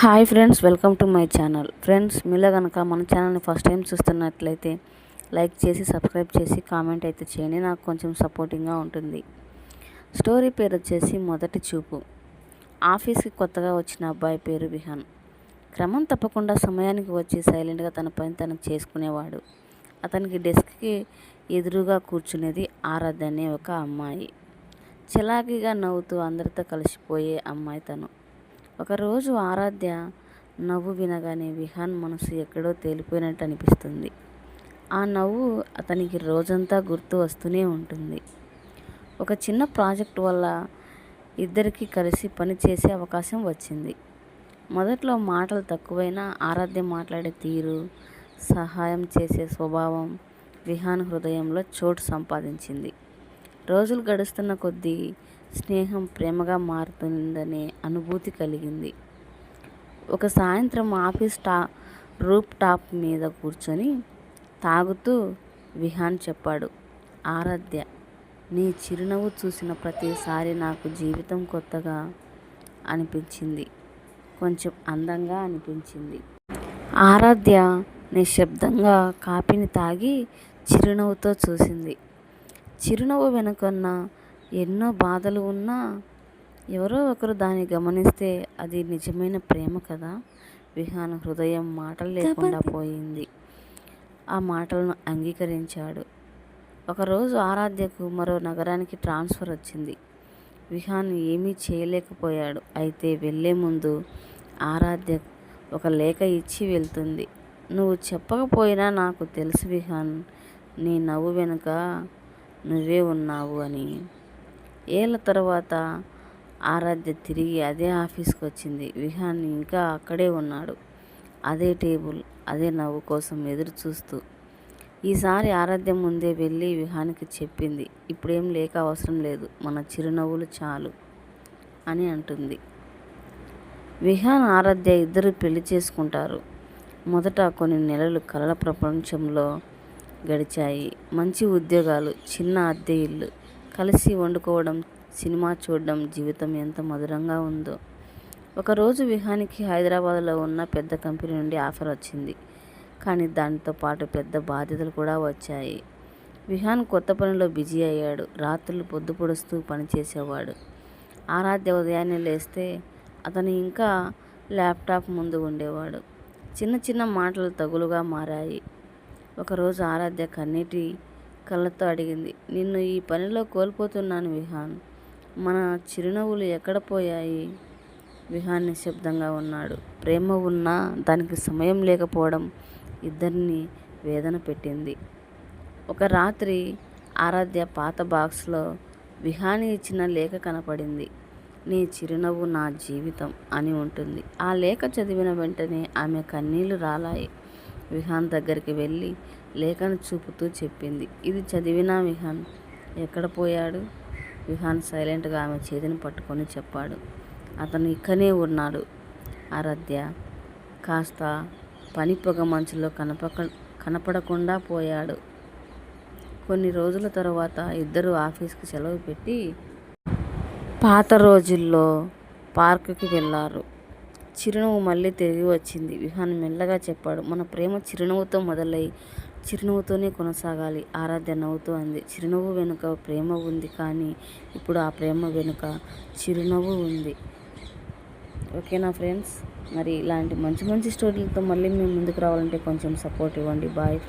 Hi friends welcome to my channel. Friends మీలో కనుక మన ఛానల్ని ఫస్ట్ టైం చూస్తున్నట్లయితే లైక్ చేసి సబ్స్క్రైబ్ చేసి కామెంట్ అయితే చేయండి. నాకు కొంచెం సపోర్టింగ్గా ఉంటుంది. స్టోరీ పేరు వచ్చేసి మొదటి చూపు. ఆఫీస్కి కొత్తగా వచ్చిన అబ్బాయి పేరు విహాన్. క్రమం తప్పకుండా సమయానికి వచ్చి సైలెంట్గా తన పని తను చేసుకునేవాడు. అతనికి డెస్క్కి ఎదురుగా కూర్చునేది ఆరాధ్య అనే ఒక అమ్మాయి. చిలాకీగా నవ్వుతూ అందరితో కలిసిపోయే అమ్మాయి తను. ఒకరోజు ఆరాధ్య నవ్వు వినగానే విహాన్ మనసు ఎక్కడో తేలిపోయినట్టు అనిపిస్తుంది. ఆ నవ్వు అతనికి రోజంతా గుర్తు వస్తూనే ఉంటుంది. ఒక చిన్న ప్రాజెక్ట్ వల్ల ఇద్దరికి కలిసి పని చేసే అవకాశం వచ్చింది. మొదట్లో మాటలు తక్కువైనా ఆరాధ్య మాట్లాడే తీరు సహాయం చేసే స్వభావం విహాన్ హృదయంలో చోటు సంపాదించింది. రోజులు గడుస్తున్న కొద్దీ స్నేహం ప్రేమగా మారుతుందనే అనుభూతి కలిగింది. ఒక సాయంత్రం ఆఫీస్ టా రూప్ టాప్ మీద కూర్చొని తాగుతూ విహాన్ చెప్పాడు. ఆరాధ్య నీ చిరునవ్వు చూసిన ప్రతిసారి నాకు జీవితం కొత్తగా అనిపించింది. కొంచెం అందంగా అనిపించింది. ఆరాధ్య నిశ్శబ్దంగా కాఫీని తాగి చిరునవ్వుతో చూసింది. చిరునవ్వు వెనుకన్న ఎన్నో బాధలు ఉన్నా ఎవరో ఒకరు దాన్ని గమనిస్తే అది నిజమైన ప్రేమ కదా. విహాన్ హృదయం మాటలు లేకుండా పోయింది. ఆ మాటలను అంగీకరించాడు. ఒకరోజు ఆరాధ్యకు మరో నగరానికి ట్రాన్స్ఫర్ వచ్చింది. విహాన్ ఏమీ చేయలేకపోయాడు. అయితే వెళ్ళే ముందు ఆరాధ్య ఒక లేఖ ఇచ్చి వెళ్తుంది. నువ్వు చెప్పకపోయినా నాకు తెలుసు విహాన్ నీ నవ్వు వెనుక నువ్వే ఉన్నావు అని. ఏళ్ళ తర్వాత ఆరాధ్య తిరిగి అదే ఆఫీస్కి వచ్చింది. విహాన్ ఇంకా అక్కడే ఉన్నాడు. అదే టేబుల్ అదే నవ్వు కోసం ఎదురు చూస్తూ ఈసారి ఆరాధ్య ముందే వెళ్ళి విహానికి చెప్పింది. ఇప్పుడేం లేక అవసరం లేదు. మన చిరునవ్వులు చాలు అని అంటుంది. విహాన్ ఆరాధ్య ఇద్దరు పెళ్ళి చేసుకుంటారు. మొదట కొన్ని నెలలు కలల ప్రపంచంలో గడిచాయి. మంచి ఉద్యోగాలు చిన్న అద్దె ఇల్లు కలిసి వండుకోవడం సినిమా చూడడం జీవితం ఎంత మధురంగా ఉందో. ఒకరోజు విహానికి హైదరాబాద్లో ఉన్న పెద్ద కంపెనీ నుండి ఆఫర్ వచ్చింది. కానీ దానితో పాటు పెద్ద బాధ్యతలు కూడా వచ్చాయి. విహాన్ కొత్త పనిలో బిజీ అయ్యాడు. రాత్రులు పొద్దు పొడుస్తూ పనిచేసేవాడు. ఆరాధ్య ఉదయాన్నే లేస్తే అతను ఇంకా ల్యాప్టాప్ ముందు ఉండేవాడు. చిన్న చిన్న మాటలు తగులుగా మారాయి. ఒకరోజు ఆరాధ్య కన్నీటి కళ్ళతో అడిగింది. నిన్ను ఈ పనిలో కోల్పోతున్నాను విహాన్. మన చిరునవ్వులు ఎక్కడ పోయాయి? విహాన్ నిశ్శబ్దంగా ఉన్నాడు. ప్రేమ ఉన్నా దానికి సమయం లేకపోవడం ఇద్దరిని వేదన పెట్టింది. ఒక రాత్రి ఆరాధ్య పాత బాక్స్లో విహాని ఇచ్చిన లేఖ కనపడింది. నీ చిరునవ్వు నా జీవితం అని ఉంటుంది. ఆ లేఖ చదివిన వెంటనే ఆమె కన్నీళ్ళు రాలాయి. విహాన్ దగ్గరికి వెళ్ళి లేఖను చూపుతూ చెప్పింది. ఇది చదివిన విహాన్ ఎక్కడ పోయాడు? విహాన్ సైలెంట్గా ఆమె చేతిని పట్టుకొని చెప్పాడు. అతను ఇక్కనే ఉన్నాడు. ఆరాధ్య కాస్త పని పొగ మంచులో కనపక కనపడకుండా పోయాడు. కొన్ని రోజుల తర్వాత ఇద్దరు ఆఫీస్కి సెలవు పెట్టి పాత రోజుల్లో పార్కుకి వెళ్ళారు. చిరునవ్వు మళ్ళీ తిరిగి వచ్చింది. విహాన్ మెల్లగా చెప్పాడు మన ప్రేమ చిరునవ్వుతో మొదలై చిరునవ్వుతోనే కొనసాగాలి. ఆరాధ్య నవ్వుతూ అంది. చిరునవ్వు వెనుక ప్రేమ ఉంది కానీ ఇప్పుడు ఆ ప్రేమ వెనుక చిరునవ్వు ఉంది. ఓకేనా ఫ్రెండ్స్? మరి ఇలాంటి మంచి మంచి స్టోరీలతో మళ్ళీ మేము ముందుకు రావాలంటే కొంచెం సపోర్ట్ ఇవ్వండి. Bye friends.